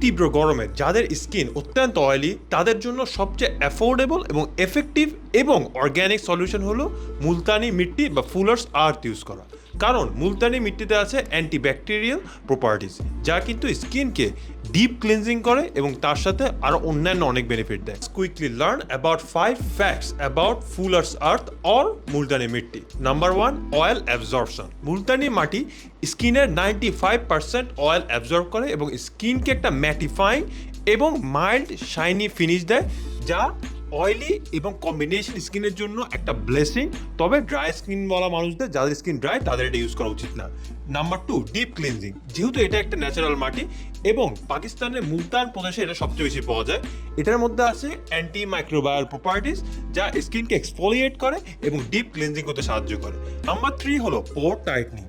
তীব্র গরমে যাদের স্কিন অত্যন্ত অয়েলি তাদের জন্য সবচেয়ে অ্যাফোর্ডেবল এবং এফেক্টিভ এবং অর্গ্যানিক সলিউশন হলো মুলতানি মিট্টি বা ফুলার্স আর্থ ইউজ করা। কারণ মুলতানি মিট্টিতে আছে অ্যান্টিব্যাকটেরিয়াল প্রপার্টিস যা কিন্তু স্কিনকে ডিপ ক্লিনজিং করে এবং তার সাথে আরও অন্যান্য অনেক বেনিফিট দেয়। Quickly learn about five facts about fuller's earth or Multani mitti. Number one oil absorption Multani mati স্কিনের ninety five percent oil absorb করে এবং স্কিনকে একটা ম্যাটিফাইং এবং মাইল্ড শাইনি ফিনিশ দেয়, যা অয়েলি এবং কম্বিনেশন স্কিনের জন্য একটা ব্লেসিং তবে ড্রাই স্কিন বলা মানুষদের, যাদের স্কিন ড্রাই তাদের এটা ইউজ করা উচিত না। নাম্বার টু ডিপ ক্লিনজিং যেহেতু এটা একটা ন্যাচারাল মাটি এবং পাকিস্তানের মুলতান প্রদেশে এটা সবচেয়ে বেশি পাওয়া যায়। এটার মধ্যে আছে অ্যান্টি মাইক্রোবায়াল প্রপার্টিস যা স্কিনকে এক্সফোলিয়েট করে এবং ডিপ ক্লিনজিং করতে সাহায্য করে। নাম্বার থ্রি হলো পোর টাইটনিং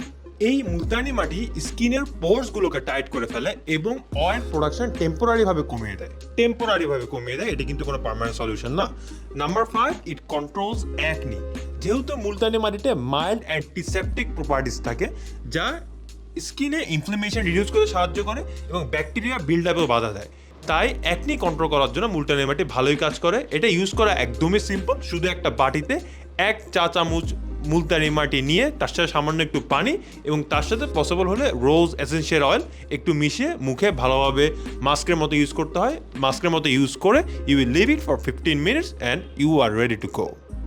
এই মুলতানি মাটি স্কিনের পোর্স গুলোকে টাইট করে ফেলে এবং অয়েল প্রোডাকশন টেম্পোরারি ভাবে কমিয়ে দেয়। টেম্পোরারি ভাবে কমিয়ে দেয়, এটা কিন্তু কোনো পার্মানেন্ট সলিউশন না। Number five it controls acne যেহেতু মুলতানি মাটিতে মাইল্ড অ্যান্টিসেপটিক প্রপার্টিস থাকে, যা স্কিনে ইনফ্লামেশন রিডিউস করতে সাহায্য করে এবং ব্যাকটেরিয়া বিল্ড আপেও বাধা দেয়। তাই অ্যাকনি কন্ট্রোল করার জন্য মুলতানি মাটি ভালোই কাজ করে। এটা ইউজ করা একদমই সিম্পল শুধু একটা বাটিতে এক চা চামচ মুলতানি মাটি নিয়ে তার সাথে সামান্য একটু পানি এবং তার সাথে পসিবল হলে রোজ এসেন্সিয়াল অয়েল একটু মিশিয়ে মুখে ভালোভাবে মাস্কের মতো ইউজ করতে হয়। মাস্কের মতো ইউজ করে you will leave it for fifteen minutes and you are ready to go